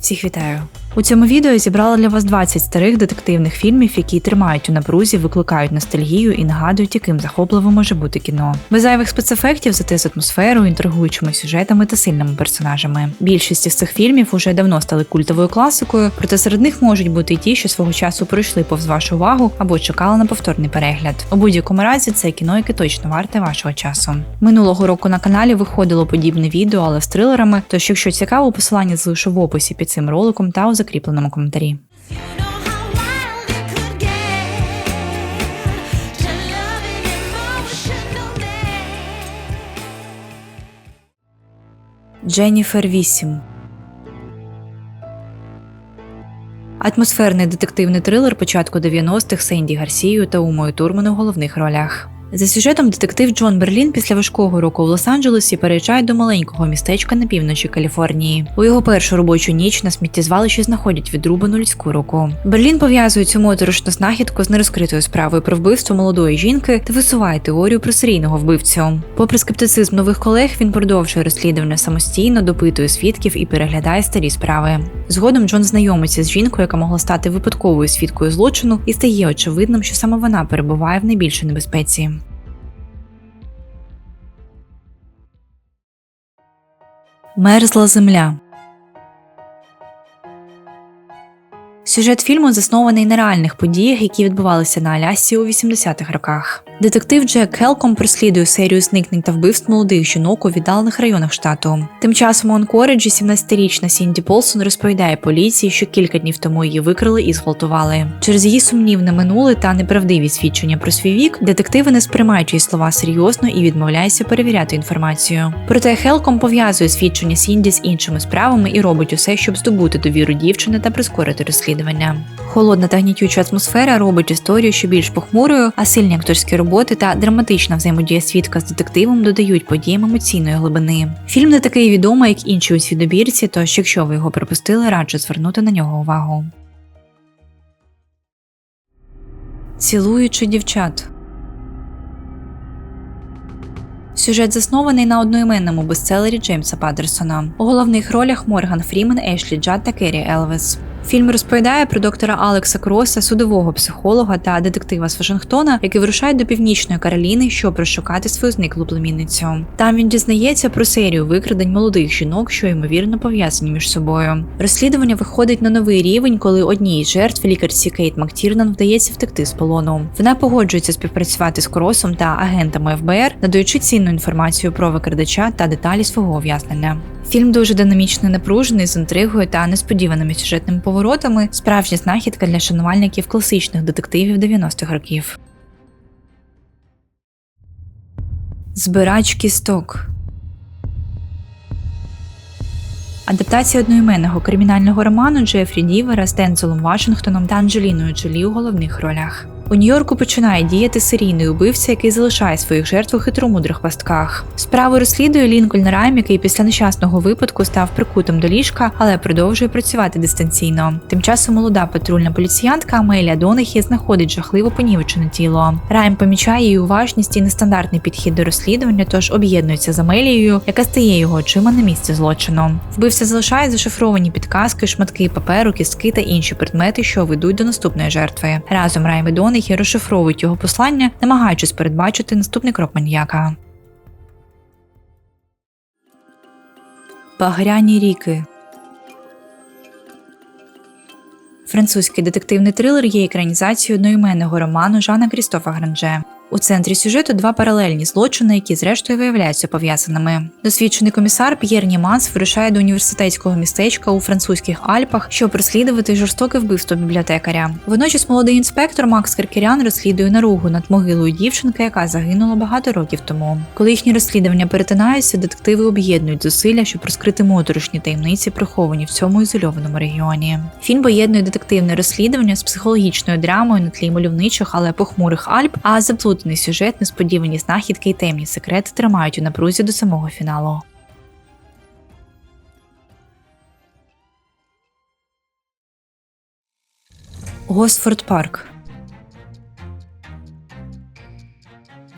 Всіх вітаю! У цьому відео я зібрала для вас 20 старих детективних фільмів, які тримають у напрузі, викликають ностальгію і нагадують, яким захопливо може бути кіно. Без зайвих спецефектів, зате з атмосферою, інтригуючими сюжетами та сильними персонажами. Більшість із цих фільмів уже давно стали культовою класикою, проте серед них можуть бути й ті, що свого часу пройшли повз вашу увагу або чекали на повторний перегляд. У будь-якому разі це кіно, яке точно варте вашого часу. Минулого року на каналі виходило подібне відео, але з трилерами. Тож, якщо цікаво, посилання залишу в описі під цим роликом та у закріпленому коментарі. Дженніфер 8 Атмосферний детективний трилер початку 90-х з Енді Гарсією та Умою Турман у головних ролях. За сюжетом детектив Джон Берлін після важкого року в Лос-Анджелесі переїжджає до маленького містечка на півночі Каліфорнії. У його першу робочу ніч на сміттєзвалищі знаходять відрубану людську руку. Берлін пов'язує цю моторошну знахідку з нерозкритою справою про вбивство молодої жінки та висуває теорію про серійного вбивцю. Попри скептицизм нових колег, він продовжує розслідування самостійно, допитує свідків і переглядає старі справи. Згодом Джон знайомиться з жінкою, яка могла стати випадковою свідкою злочину, і стає очевидним, що саме вона перебуває в найбільшій небезпеці. Мерзла земля. Сюжет фільму заснований на реальних подіях, які відбувалися на Алясці у 80-х роках. Детектив Джек Хелком розслідує серію зникнень та вбивств молодих жінок у віддалених районах штату. Тим часом у Анкориджі 17-річна Сінді Полсон розповідає поліції, що кілька днів тому її викрили і зґвалтували. Через її сумнівне минуле та неправдиві свідчення про свій вік, детективи не сприймають її слова серйозно і відмовляються перевіряти інформацію. Проте Хелком пов'язує свідчення Сінді з іншими справами і робить усе, щоб здобути довіру дівчини та прискорити розслідування. Холодна та гнітюча атмосфера робить історію ще більш похмурою, а сильні акторські роботи та драматична взаємодія свідка з детективом додають подіям емоційної глибини. Фільм не такий відомий, як інші у цій добірці, тож якщо ви його пропустили, раджу звернути на нього увагу. Цілуючи дівчат. Сюжет заснований на одноіменному бестселері Джеймса Падерсона. У головних ролях Морган Фрімен, Ешлі Джад та Керрі Елвес. Фільм розповідає про доктора Алекса Кроса, судового психолога та детектива з Вашингтона, який вирушає до північної Кароліни, щоб розшукати свою зниклу племінницю. Там він дізнається про серію викрадень молодих жінок, що ймовірно пов'язані між собою. Розслідування виходить на новий рівень, коли одній із жертв лікарці Кейт Мактірнан вдається втекти з полону. Вона погоджується співпрацювати з Кросом та агентами ФБР, надаючи цінну інформацію про викрадача та деталі свого ув'язнення. Фільм дуже динамічно напружений з інтригою та несподіваними сюжетними поворотами. Справжня знахідка для шанувальників класичних детективів 90-х років. Збирач кісток. Адаптація одноіменного кримінального роману Джефрі Дівера з Дензелом Вашингтоном та Анджеліною Джолі у головних ролях. У Нью-Йорку починає діяти серійний убивця, який залишає своїх жертв у хитромудрих пастках. Справу розслідує Лінкольн Райм, який після нещасного випадку став прикутим до ліжка, але продовжує працювати дистанційно. Тим часом молода патрульна поліціянтка Амелія Донехі знаходить жахливо понівечене тіло. Райм помічає її уважність і нестандартний підхід до розслідування, тож об'єднується з Амелією, яка стає його очима на місці злочину. Вбивця залишає зашифровані підказки, шматки паперу, кістки та інші предмети, що ведуть до наступної жертви. Разом Райм і Донехі розшифровують його послання, намагаючись передбачити наступний крок маньяка. Багряні ріки. Французький детективний трилер є екранізацією одноіменного роману Жана Крістофа Гранже. У центрі сюжету два паралельні злочини, які зрештою виявляються пов'язаними. Досвідчений комісар П'єр Німанс вирушає до університетського містечка у французьких Альпах, щоб розслідувати жорстоке вбивство бібліотекаря. Водночас молодий інспектор Макс Керкерян розслідує наругу над могилою дівчинки, яка загинула багато років тому. Коли їхні розслідування перетинаються, детективи об'єднують зусилля, щоб розкрити моторошні таємниці, приховані в цьому ізольованому регіоні. Фільм поєднує детективне розслідування з психологічною драмою на тлі мальовничих, але похмурих Альп, а заплутаний сюжет, несподівані знахідки і темні секрети тримають у напрузі до самого фіналу. Госфорд Парк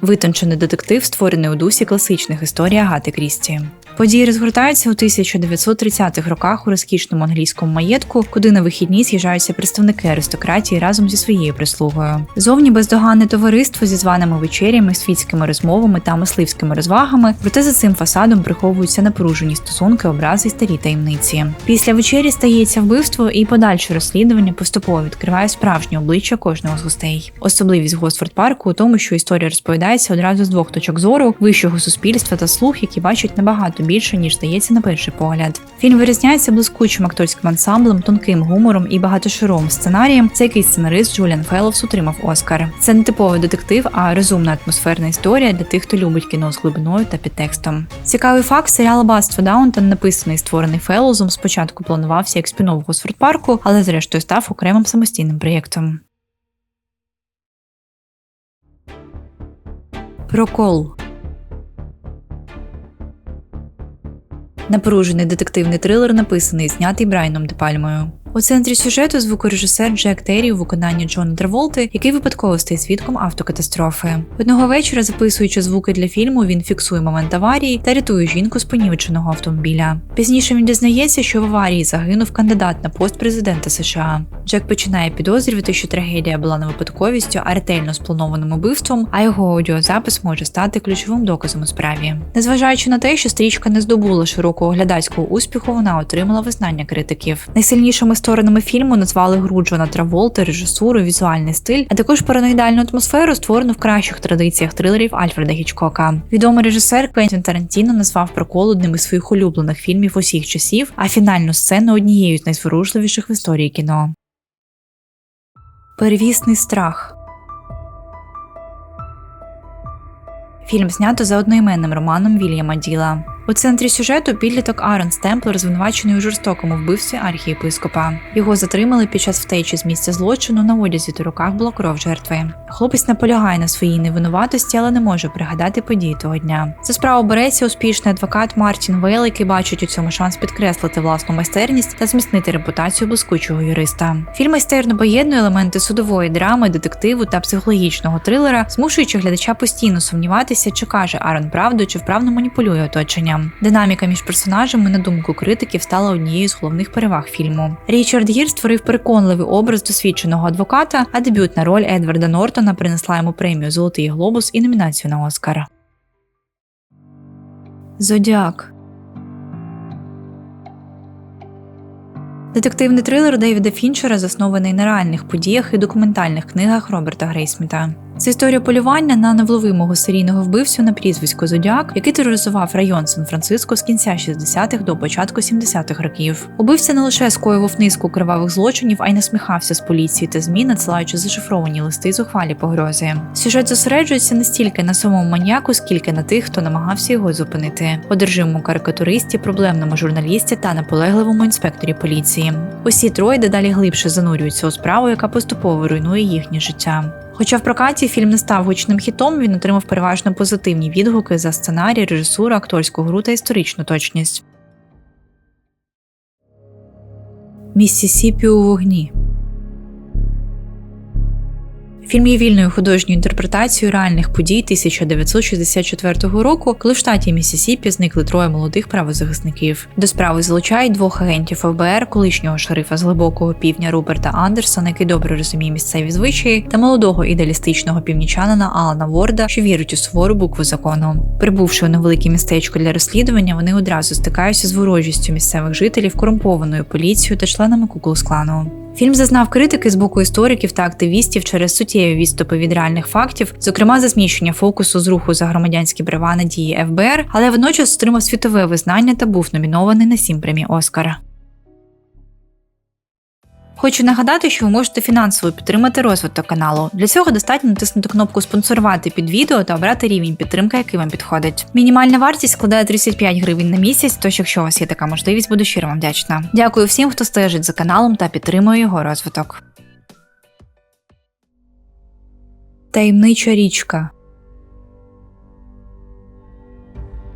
Витончений детектив, створений у дусі класичних історій Агати Крісті. Події розгортаються у 1930-х роках у розкішному англійському маєтку, куди на вихідні з'їжджаються представники аристократії разом зі своєю прислугою. Зовні бездоганне товариство зі званими вечерями, світськими розмовами та мисливськими розвагами, проте за цим фасадом приховуються напружені стосунки, образи й старі таємниці. Після вечері стається вбивство, і подальше розслідування поступово відкриває справжнє обличчя кожного з гостей. Особливість Госфорд парку у тому, що історія розповідається одразу з двох точок зору вищого суспільства та слух, які бачать набагато більше ніж здається на перший погляд. Фільм вирізняється блискучим акторським ансамблем, тонким гумором і багатошаровим сценарієм, за який сценарист Джуліан Фелловс отримав Оскар. Це не типовий детектив, а розумна атмосферна історія для тих, хто любить кіно з глибиною та підтекстом. Цікавий факт: серіал Аббатство Даунтон, написаний і створений Феллоузом, спочатку планувався як спін-офф Госфорд парку, але зрештою став окремим самостійним проєктом. Прокол Напружений детективний трилер написаний і знятий Де Пальмою. У центрі сюжету звукорежисер Джек Террі у виконанні Джона Траволти, який випадково стає свідком автокатастрофи. Одного вечора, записуючи звуки для фільму, він фіксує момент аварії та рятує жінку з понівеченого автомобіля. Пізніше він дізнається, що в аварії загинув кандидат на пост президента США. Джек починає підозрювати, що трагедія була не випадковістю, а ретельно спланованим убивством, а його аудіозапис може стати ключовим доказом у справі. Незважаючи на те, що стрічка не здобула широкого глядацького успіху, вона отримала визнання критиків. Найсильнішими сторонами фільму назвали гру Джона Траволта, режисуру, візуальний стиль, а також параноїдальну атмосферу, створену в кращих традиціях трилерів Альфреда Гічкока. Відомий режисер Квентін Тарантіно назвав прокол одним із своїх улюблених фільмів усіх часів, а фінальну сцену однією з найзворушливіших в історії кіно. Первісний страх. Фільм знято за одноіменним романом Вільяма Діла. У центрі сюжету підліток Аарон Стемплер, звинувачений у жорстокому вбивстві архієпископа. Його затримали під час втечі з місця злочину. На одязі та руках була кров жертви. Хлопець наполягає на своїй невинуватості, але не може пригадати події того дня. За справу береться успішний адвокат Мартін Вейл, який бачить у цьому шанс підкреслити власну майстерність та зміцнити репутацію блискучого юриста. Фільм майстерно поєднує елементи судової драми, детективу та психологічного трилера, змушуючи глядача постійно сумніватися, чи каже Аарон правду, чи вправно маніпулює оточенням. Динаміка між персонажами, на думку критиків, стала однією з головних переваг фільму. Річард Гір створив переконливий образ досвідченого адвоката, а дебютна роль Едварда Нортона принесла йому премію Золотий глобус і номінацію на Оскар. Зодіак Детективний трилер Девіда Фінчера заснований на реальних подіях і документальних книгах Роберта Грейсміта. Це історія полювання на невловимого серійного вбивцю на прізвисько Зодіак, який тероризував район Сан-Франциско з кінця 60-х до початку 70-х років. Убивця не лише скоював низку кривавих злочинів, а й насміхався з поліції та змі, надсилаючи зашифровані листи з ухвалі погрози. Сюжет зосереджується не стільки на самому маньяку, скільки на тих, хто намагався його зупинити, одержимому карикатуристі, проблемному журналісті та наполегливому інспекторі поліції. Усі троє дедалі глибше занурюються у справу, яка поступово руйнує їхнє життя. Хоча в прокаті фільм не став гучним хітом, він отримав переважно позитивні відгуки за сценарій, режисуру, акторську гру та історичну точність. Міссісіпі у вогні. Фільм є вільною художньою інтерпретацією реальних подій 1964 року, коли в штаті Міссісіпі зникли троє молодих правозахисників. До справи залучають двох агентів ФБР, колишнього шерифа з глибокого півдня Руберта Андерсона, який добре розуміє місцеві звичаї, та молодого ідеалістичного північанина Алана Ворда, що вірить у сувору букву закону. Прибувши у невелике містечко для розслідування, вони одразу стикаються з ворожістю місцевих жителів, корумпованою поліцією та членами Куклус-клану. Фільм зазнав критики з боку істориків та активістів через суттєві відступи від реальних фактів, зокрема за зміщення фокусу з руху за громадянські права на дії ФБР, але водночас отримав світове визнання та був номінований на сім премій Оскара. Хочу нагадати, що ви можете фінансово підтримати розвиток каналу. Для цього достатньо натиснути кнопку спонсорувати під відео та обрати рівень підтримки, який вам підходить. Мінімальна вартість складає 35 гривень на місяць, тож якщо у вас є така можливість, буду щиро вам вдячна. Дякую всім, хто стежить за каналом та підтримує його розвиток. Таємнича річка.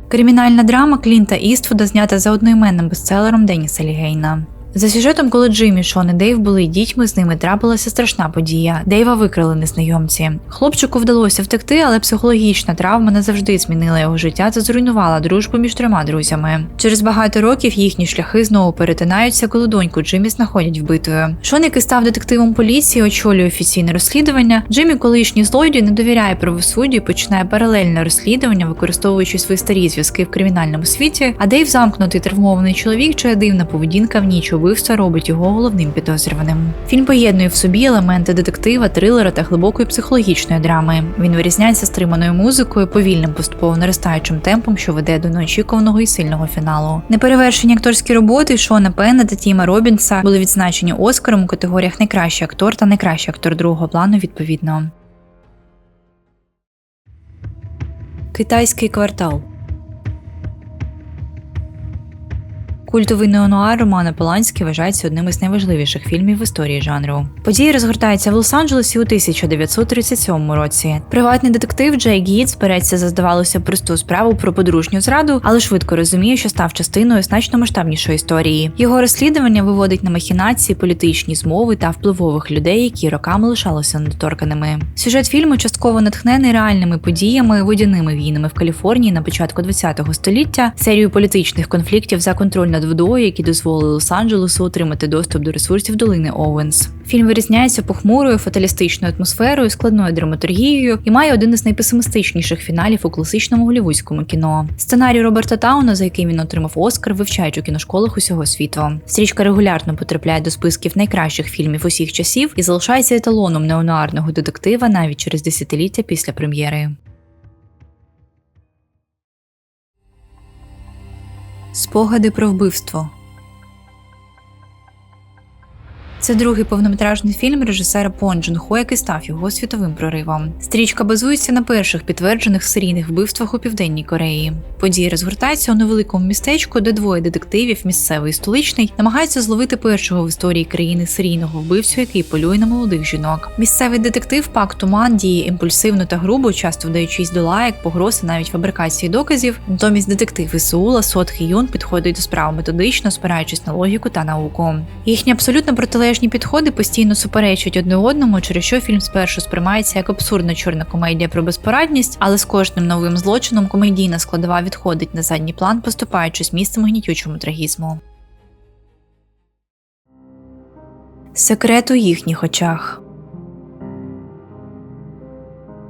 Кримінальна драма Клінта Іствуда знята за одноіменним бестселером Деніса Лігейна. За сюжетом, коли Джиммі, Шон і Дейв були дітьми, з ними трапилася страшна подія. Дейва викрали незнайомці. Хлопчику вдалося втекти, але психологічна травма назавжди змінила його життя та зруйнувала дружбу між трьома друзями. Через багато років їхні шляхи знову перетинаються, коли доньку Джиммі знаходять вбитою. Шон, який став детективом поліції, очолює офіційне розслідування. Джиммі, колишній злодій, не довіряє правосуддю і починає паралельне розслідування, використовуючи свої старі зв'язки в кримінальному світі. А Дейв замкнутий травмований чоловік, чия дивна поведінка в ніч убивства робить його головним підозрюваним. Фільм поєднує в собі елементи детектива, трилера та глибокої психологічної драми. Він вирізняється стриманою музикою, повільним поступово наростаючим темпом, що веде до неочікуваного і сильного фіналу. Неперевершені акторські роботи Шона Пенна та Тіма Робінса були відзначені Оскаром у категоріях найкращий актор та найкращий актор другого плану відповідно. Китайський квартал. Культовий неонуар Романа Поланський вважається одним із найважливіших фільмів в історії жанру. Події розгортаються в Лос-Анджелесі у 1937 році. Приватний детектив Джей Гітс береться за здавалося просту справу про подружню зраду, але швидко розуміє, що став частиною значно масштабнішої історії. Його розслідування виводить на махінації, політичні змови та впливових людей, які роками лишалися недоторканими. Сюжет фільму частково натхнений реальними подіями, водяними війнами в Каліфорнії на початку ХХ століття, серією політичних конфліктів за контроль над водою, які дозволили Лос-Анджелесу отримати доступ до ресурсів долини Оуенс. Фільм вирізняється похмурою фаталістичною атмосферою, складною драматургією і має один із найпесимістичніших фіналів у класичному голівудському кіно. Сценарій Роберта Тауна, за який він отримав Оскар, вивчають у кіношколах усього світу. Стрічка регулярно потрапляє до списків найкращих фільмів усіх часів і залишається еталоном неонуарного детектива навіть через десятиліття після прем'єри. Спогади про вбивство. Це другий повнометражний фільм режисера Пон Джун Хо, який став його світовим проривом. Стрічка базується на перших підтверджених серійних вбивствах у південній Кореї. Події розгортаються у невеликому містечку, де двоє детективів, місцевий і столичний, намагаються зловити першого в історії країни серійного вбивцю, який полює на молодих жінок. Місцевий детектив Пак Туман діє імпульсивно та грубо, часто вдаючись до лаєк, погроз і навіть фабрикації доказів. Натомість детектив із Сеула Сот Хі Юн підходить до справ методично, спираючись на логіку та науку. Їхні абсолютно протилежні підходи постійно суперечать одне одному, через що фільм спершу сприймається як абсурдна чорна комедія про безпорадність, але з кожним новим злочином комедійна складова відходить на задній план, поступаючись місцем гнітючому трагізму. Секрет у їхніх очах.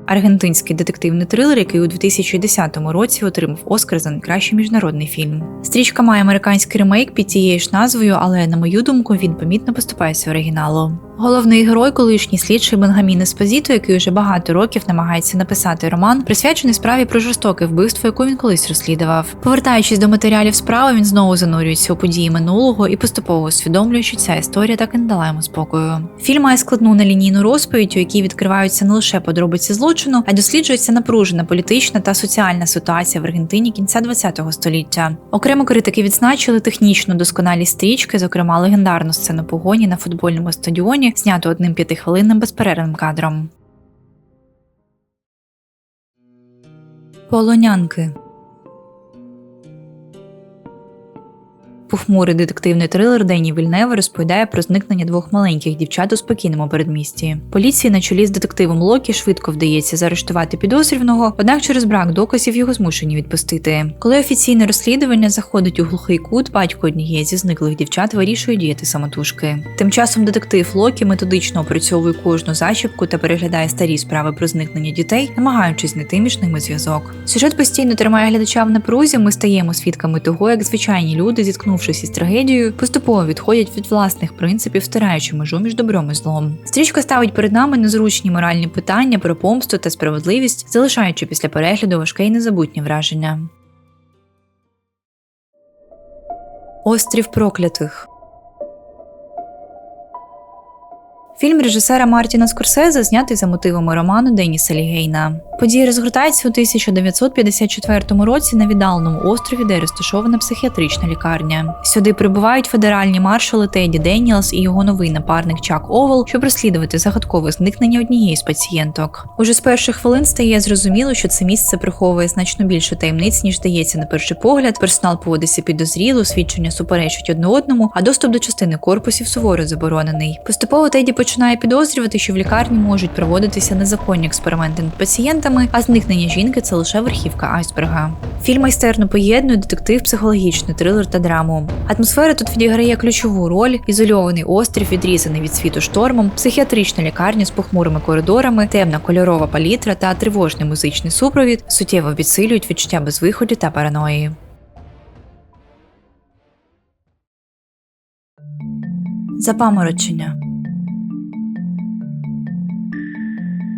Аргентинський детективний трилер, який у 2010 році отримав Оскар за найкращий міжнародний фільм. Стрічка має американський ремейк під тією ж назвою, але на мою думку він помітно поступається оригіналу. Головний герой, колишній слідчий Бенгамін Еспозіто, який уже багато років намагається написати роман, присвячений справі про жорстоке вбивство, яку він колись розслідував. Повертаючись до матеріалів справи, він знову занурюється у події минулого і поступово усвідомлює, що ця історія так і не дала йому спокою. Фільм має складну нелінійну розповідь, у якій відкриваються не лише подробиці злочину, а й досліджується напружена політична та соціальна ситуація в Аргентині кінця ХХ століття. Окремо критики відзначили технічну досконалість стрічки, зокрема легендарну сцену погоні на футбольному стадіоні, зняту одним п'ятихвилинним безперервним кадром. Полонянки Похмурий детективний трилер Дені Вільнева розповідає про зникнення двох маленьких дівчат у спокійному передмісті. Поліції на чолі з детективом Локі швидко вдається заарештувати підозрюваного, однак через брак доказів його змушені відпустити. Коли офіційне розслідування заходить у глухий кут, батько однієї зі зниклих дівчат вирішує діяти самотужки. Тим часом детектив Локі методично опрацьовує кожну зачіпку та переглядає старі справи про зникнення дітей, намагаючись знайти між ними зв'язок. Сюжет постійно тримає глядача в напрузі. Ми стаємо свідками того, як звичайні люди, зіткнувшись із трагедією, поступово відходять від власних принципів, втираючи межу між добром і злом. Стрічка ставить перед нами незручні моральні питання про помсту та справедливість, залишаючи після перегляду важке і незабутнє враження. Острів проклятих. Фільм режисера Мартіна Скорсезе знятий за мотивами роману Деніса Лігейна. Події розгортаються у 1954 році на віддаленому острові, де розташована психіатрична лікарня. Сюди прибувають федеральні маршали Теді Деніелс і його новий напарник Чак Овел, щоб розслідувати загадкове зникнення однієї з пацієнток. Уже з перших хвилин стає зрозуміло, що це місце приховує значно більше таємниць, ніж здається на перший погляд. Персонал поводиться підозріло, свідчення суперечать одне одному, а доступ до частини корпусів суворо заборонений. Поступово Теді починає підозрювати, що в лікарні можуть проводитися незаконні експерименти над пацієнтами, а зникнення жінки це лише верхівка айсберга. Фільм майстерно поєднує детектив, психологічний трилер та драму. Атмосфера тут відіграє ключову роль: ізольований острів, відрізаний від світу штормом, психіатрична лікарня з похмурими коридорами, темна кольорова палітра та тривожний музичний супровід суттєво підсилюють відчуття безвиходу та параної. Запаморочення.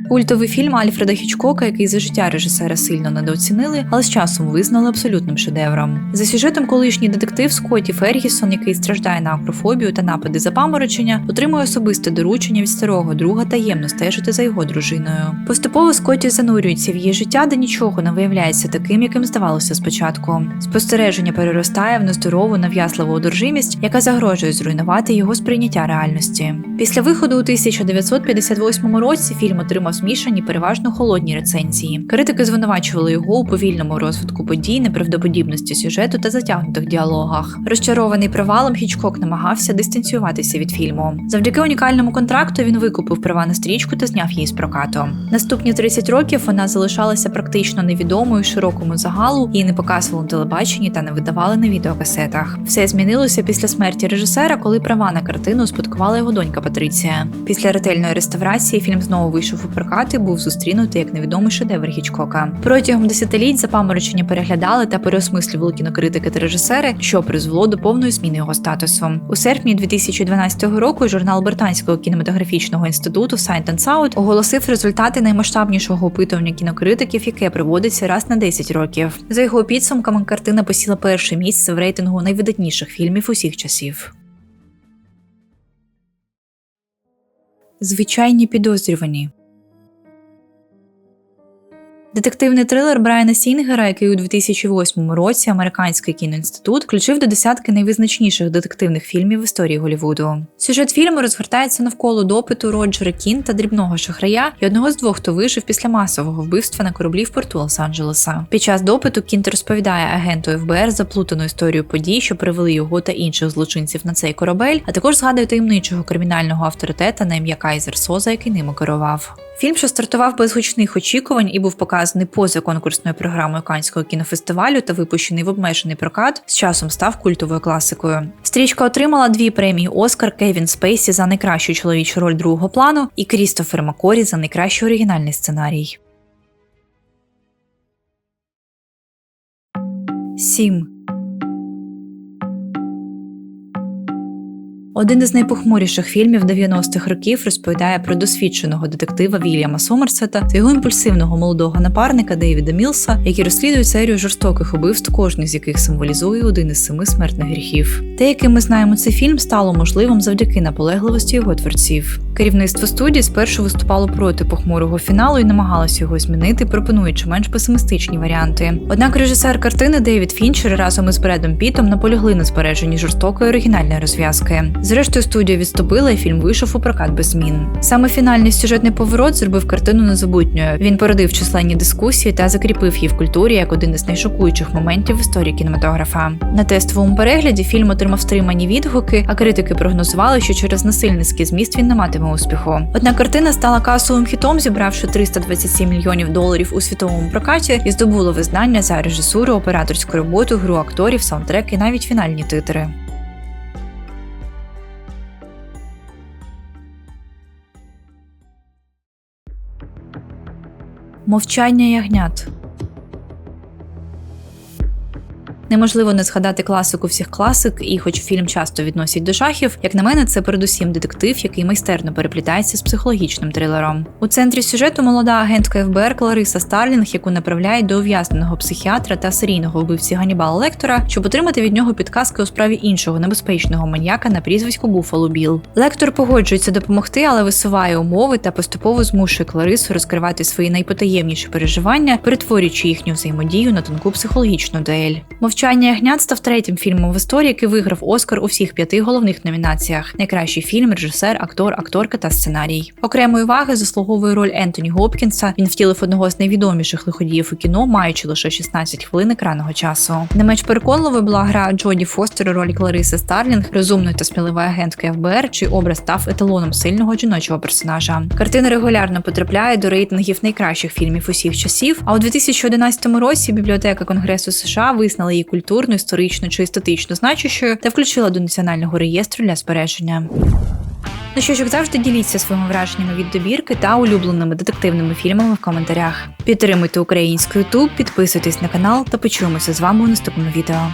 Культовий фільм Альфреда Хічкока, який за життя режисера сильно недооцінили, але з часом визнали абсолютним шедевром. За сюжетом колишній детектив Скотті Фергісон, який страждає на акрофобію та напади запаморочення, отримує особисте доручення від старого друга таємно стежити за його дружиною. Поступово Скотті занурюється в її життя, де нічого не виявляється таким, яким здавалося спочатку. Спостереження переростає в нездорову нав'язливу одержимість, яка загрожує зруйнувати його сприйняття реальності. Після виходу у 1958 році фільм отримав змішані переважно холодні рецензії. Критики звинувачували його у повільному розвитку подій, неправдоподібності сюжету та затягнутих діалогах. Розчарований провалом Хічкок намагався дистанціюватися від фільму. Завдяки унікальному контракту він викупив права на стрічку та зняв її з прокату. Наступні 30 років вона залишалася практично невідомою широкому загалу, її не показували на телебаченні та не видавали на відеокасетах. Все змінилося після смерті режисера, коли права на картину спадкувала його донька Патриція. Після ретельної реставрації фільм знову вийшов у прокат і був зустрінутий як невідомий шедевр Хічкока. Протягом десятиліть запаморочення переглядали та переосмислювали кінокритики та режисери, що призвело до повної зміни його статусу. У серпні 2012 року журнал Британського кінематографічного інституту Sight and Sound оголосив результати наймасштабнішого опитування кінокритиків, яке проводиться раз на 10 років. За його підсумками, картина посіла перше місце в рейтингу найвидатніших фільмів усіх часів. Звичайні підозрювані. Детективний трилер Брайана Сінгера, який у 2008 році американський кіноінститут включив до десятки найвизначніших детективних фільмів в історії Голлівуду. Сюжет фільму розгортається навколо допиту Роджера Кінта, дрібного шахрая і одного з двох, хто вижив після масового вбивства на кораблі в порту Лос-Анджелеса. Під час допиту Кінт розповідає агенту ФБР заплутану історію подій, що привели його та інших злочинців на цей корабель, а також згадує таємничого кримінального авторитета на ім'я Кайзер Соза, який ними керував. Фільм, що стартував без гучних очікувань і був показаний поза конкурсною програмою Канського кінофестивалю та випущений в обмежений прокат, з часом став культовою класикою. Стрічка отримала дві премії Оскар Кевін Спейсі за найкращу чоловічу роль другого плану і Крістофер Макорі за найкращий оригінальний сценарій. 7. Один із найпохмуріших фільмів 90-х років розповідає про досвідченого детектива Вільяма Сомерсета та його імпульсивного молодого напарника Дейвіда Мілса, які розслідують серію жорстоких убивств, кожний з яких символізує один із семи смертних гріхів. Те, яким ми знаємо цей фільм, стало можливим завдяки наполегливості його творців. Керівництво студії спершу виступало проти похмурого фіналу і намагалося його змінити, пропонуючи менш песимістичні варіанти. Однак режисер картини Девід Фінчер разом із Бредом Пітом наполягли на збереженні жорстокої оригінальної розв'язки. Зрештою, студія відступила, і фільм вийшов у прокат без змін. Саме фінальний сюжетний поворот зробив картину незабутньою. Він породив численні дискусії та закріпив її в культурі як один із найшокуючих моментів в історії кінематографа. На тестовому перегляді фільм отримав стримані відгуки, а критики прогнозували, що через насильницький зміст він не матиме успіху. Однак картина стала касовим хітом, зібравши 327 мільйонів доларів у світовому прокаті і здобула визнання за режисуру, операторську роботу, гру акторів, саундтрек і навіть фінальні титри. Мовчання ягнят. Неможливо не згадати класику всіх класик, і хоч фільм часто відносять до жахів, як на мене, це передусім детектив, який майстерно переплітається з психологічним трилером. У центрі сюжету молода агентка ФБР Клариса Старлінг, яку направляють до ув'язненого психіатра та серійного вбивці Ганібала Лектора, щоб отримати від нього підказки у справі іншого небезпечного маньяка на прізвисько Буфало Біл. Лектор погоджується допомогти, але висуває умови та поступово змушує Кларису розкривати свої найпотаємніші переживання, перетворюючи їхню взаємодію на тонку психологічну дуель. Мовчання ягнят став третім фільмом в історії, який виграв Оскар у всіх п'яти головних номінаціях: найкращий фільм, режисер, актор, акторка та сценарій. Окремої уваги заслуговує роль Ентоні Гопкінса. Він втілив одного з найвідоміших лиходіїв у кіно, маючи лише 16 хвилин екранного часу. Не менш переконливою була гра Джоді Фостер у ролі Клариси Старлінг, розумної та сміливої агентки ФБР, чий образ став еталоном сильного жіночого персонажа. Картина регулярно потрапляє до рейтингів найкращих фільмів усіх часів. А у 2011 році бібліотека Конгресу США визнала її культурно, історично чи естетично значущою та включила до національного реєстру для збереження. Ну що ж, як завжди, діліться своїми враженнями від добірки та улюбленими детективними фільмами в коментарях. Підтримуйте український YouTube, підписуйтесь на канал та почуємося з вами у наступному відео.